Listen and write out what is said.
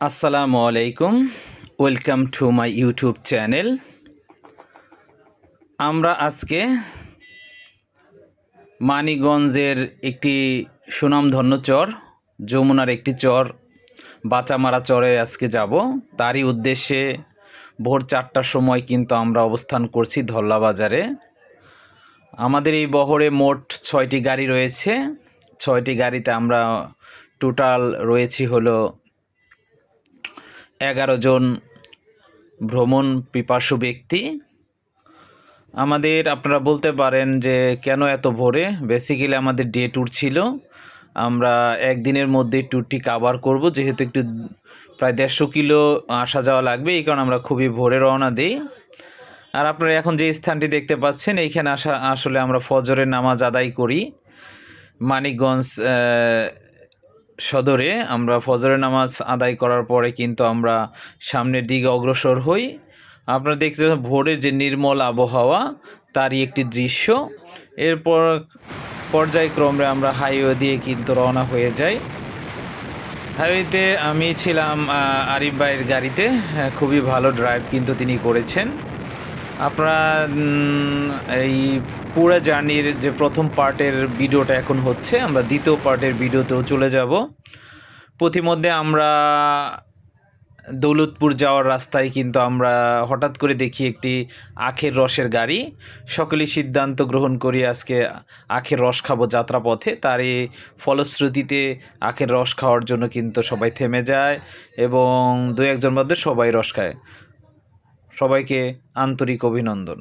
আসসালামু আলাইকুম। Welcome to my YouTube channel আমরা আজকে মানিগঞ্জের একটি সুনামধন্য চর, যমুনার একটি চর, বাচামারা চরে আজকে যাব। তারই উদ্দেশ্যে ভোর চারটার সময় কিন্তু আমরা অবস্থান করছি ধল্লা বাজারে আমাদের এই বহরে মোট ছয়টি গাড়ি রয়েছে। ছয়টি গাড়িতে আমরা টোটাল রয়েছি হলো এগারো জন ভ্রমণ পিপাসু ব্যক্তি। আমাদের আপনারা বলতে পারেন যে কেন এত ভোরে? বেসিক্যালি আমাদের ডে ট্যুর ছিল। আমরা একদিনের মধ্যে ট্যুরটি কাভার করব, যেহেতু একটু প্রায় দেড়শো কিলো আসা যাওয়া লাগবে, এই কারণে আমরা খুবই ভোরে রওনা দিই। আর আপনারা এখন যে স্থানটি দেখতে পাচ্ছেন, এইখানে আসা আসলে আমরা ফজরের নামাজ আদায় করি। মানিকগঞ্জ সদরে আমরা ফজরের নামাজ আদায় করার পরে কিন্তু আমরা সামনের দিকে অগ্রসর হই। আপনারা দেখতে ভোরের যে নির্মল আবহাওয়া তারই একটি দৃশ্য। এরপর পর্যায়ক্রমে আমরা হাইওয়ে দিয়ে কিন্তু রওনা হয়ে যাই। হাইওয়েতে আমি ছিলাম আরিফ ভাইয়ের গাড়িতে। হ্যাঁ, খুবই ভালো ড্রাইভ কিন্তু তিনি করেছেন। আপনারা এই পুরো জার্নির যে প্রথম পার্টের ভিডিওটা এখন হচ্ছে, আমরা দ্বিতীয় পার্টের ভিডিওতেও চলে যাব। পথিমধ্যে আমরা দৌলতপুর যাওয়ার রাস্তায় কিন্তু আমরা হঠাৎ করে দেখি একটি আখের রসের গাড়ি। সকলেই সিদ্ধান্ত গ্রহণ করি আজকে আখের রস খাব যাত্রাপথে। তার এই ফলশ্রুতিতে আখের রস খাওয়ার জন্য কিন্তু সবাই থেমে যায় এবং দু একজন মধ্যে সবাই রস খায়। সবাইকে আন্তরিক অভিনন্দন।